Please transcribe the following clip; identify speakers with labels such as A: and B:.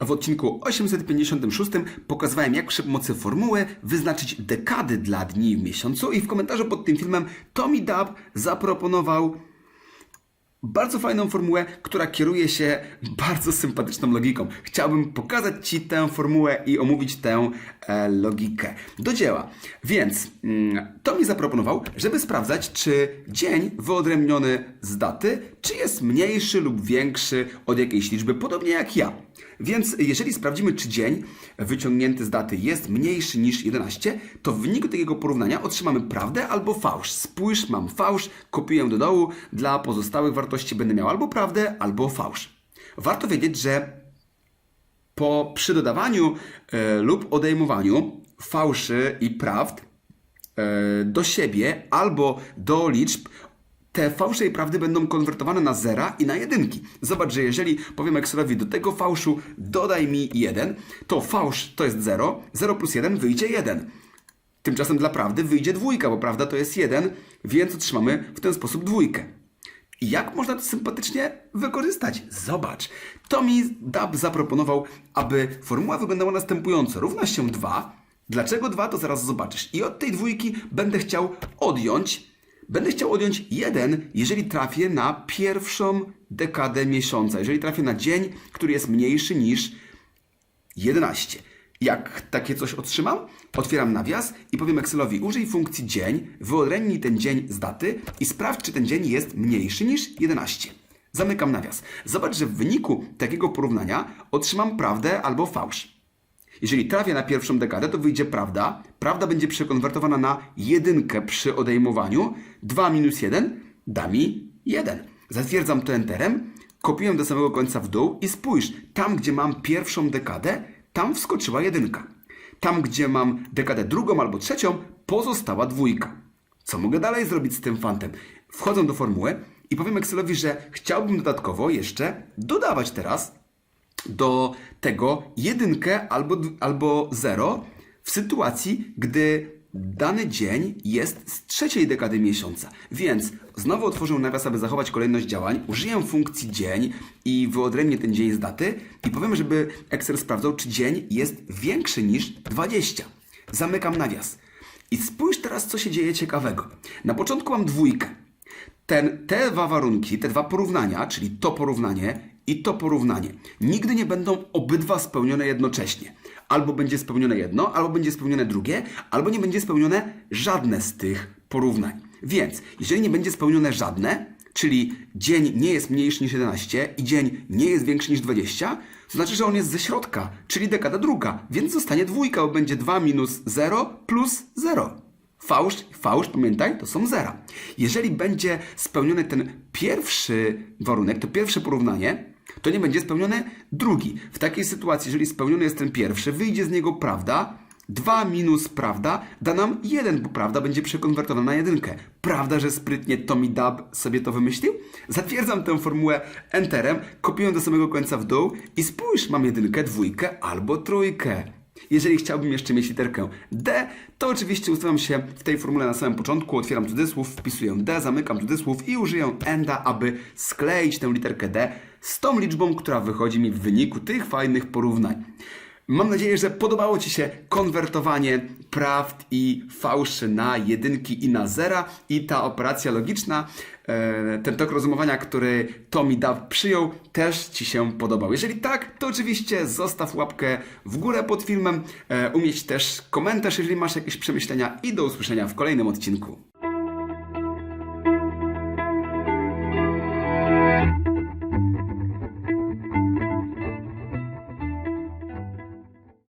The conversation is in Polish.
A: W odcinku 856 pokazywałem, jak przy pomocy formuły wyznaczyć dekady dla dni w miesiącu i w komentarzu pod tym filmem Tommy Dub zaproponował bardzo fajną formułę, która kieruje się bardzo sympatyczną logiką. Chciałbym pokazać Ci tę formułę i omówić tę e, logikę. Do dzieła. Więc mm, to mi zaproponował, żeby sprawdzać, czy dzień wyodrębniony z daty, czy jest mniejszy lub większy od jakiejś liczby, podobnie jak ja. Więc jeżeli sprawdzimy, czy dzień wyciągnięty z daty jest mniejszy niż 11, to w wyniku takiego porównania otrzymamy prawdę albo fałsz. Spójrz, mam fałsz, kopiuję do dołu, dla pozostałych wartości będę miał albo prawdę, albo fałsz. Warto wiedzieć, że po przy dodawaniu e, lub odejmowaniu fałszy i prawd e, do siebie albo do liczb, te fałsze i prawdy będą konwertowane na zera i na jedynki. Zobacz, że jeżeli powiem Excelowi do tego fałszu dodaj mi 1, to fałsz to jest 0, 0 plus 1 wyjdzie 1. Tymczasem dla prawdy wyjdzie dwójka, bo prawda to jest 1, więc otrzymamy w ten sposób dwójkę. I jak można to sympatycznie wykorzystać? Zobacz. To mi Dab zaproponował, aby formuła wyglądała następująco. Równa się 2. Dlaczego 2, to zaraz zobaczysz. I od tej dwójki będę chciał odjąć Będę chciał odjąć 1, jeżeli trafię na pierwszą dekadę miesiąca, jeżeli trafię na dzień, który jest mniejszy niż 11. Jak takie coś otrzymam? Otwieram nawias i powiem Excelowi użyj funkcji dzień, wyodrębnij ten dzień z daty i sprawdź, czy ten dzień jest mniejszy niż 11. Zamykam nawias. Zobacz, że w wyniku takiego porównania otrzymam prawdę albo fałsz. Jeżeli trafię na pierwszą dekadę, to wyjdzie prawda. Prawda będzie przekonwertowana na jedynkę przy odejmowaniu. 2 minus 1 da mi 1. Zatwierdzam to enterem, kopiuję do samego końca w dół i spójrz, tam gdzie mam pierwszą dekadę, tam wskoczyła jedynka. Tam gdzie mam dekadę drugą albo trzecią, pozostała dwójka. Co mogę dalej zrobić z tym fantem? Wchodzę do formuły i powiem Excelowi, że chciałbym dodatkowo jeszcze dodawać teraz do tego jedynkę albo, albo zero w sytuacji, gdy dany dzień jest z trzeciej dekady miesiąca. Więc znowu otworzę nawias, aby zachować kolejność działań, użyję funkcji dzień i wyodrębnię ten dzień z daty i powiem, żeby Excel sprawdzał, czy dzień jest większy niż 20. Zamykam nawias. I spójrz teraz, co się dzieje ciekawego. Na początku mam dwójkę. Ten, te dwa warunki, te dwa porównania, czyli to porównanie i to porównanie, nigdy nie będą obydwa spełnione jednocześnie. Albo będzie spełnione jedno, albo będzie spełnione drugie, albo nie będzie spełnione żadne z tych porównań. Więc, jeżeli nie będzie spełnione żadne, czyli dzień nie jest mniejszy niż 11 i dzień nie jest większy niż 20, to znaczy, że on jest ze środka, czyli dekada druga, więc zostanie dwójka, bo będzie 2 minus 0 plus 0. Fałsz, fałsz, pamiętaj, to są zera. Jeżeli będzie spełniony ten pierwszy warunek, to pierwsze porównanie, to nie będzie spełniony drugi. W takiej sytuacji, jeżeli spełniony jest ten pierwszy, wyjdzie z niego prawda, 2 minus prawda da nam 1, bo prawda będzie przekonwertowana na jedynkę. Prawda, że sprytnie Tommy Dub sobie to wymyślił? Zatwierdzam tę formułę Enterem, kopiuję do samego końca w dół i spójrz, mam jedynkę, dwójkę albo trójkę. Jeżeli chciałbym jeszcze mieć literkę D, to oczywiście ustawiam się w tej formule na samym początku, otwieram cudzysłów, wpisuję D, zamykam cudzysłów i użyję ENDA, aby skleić tę literkę D z tą liczbą, która wychodzi mi w wyniku tych fajnych porównań. Mam nadzieję, że podobało Ci się konwertowanie prawd i fałszy na jedynki i na zera i ta operacja logiczna, e, ten tok rozumowania, który Tommy Dub przyjął, też Ci się podobał. Jeżeli tak, to oczywiście zostaw łapkę w górę pod filmem, e, umieść też komentarz, jeżeli masz jakieś przemyślenia i do usłyszenia w kolejnym odcinku.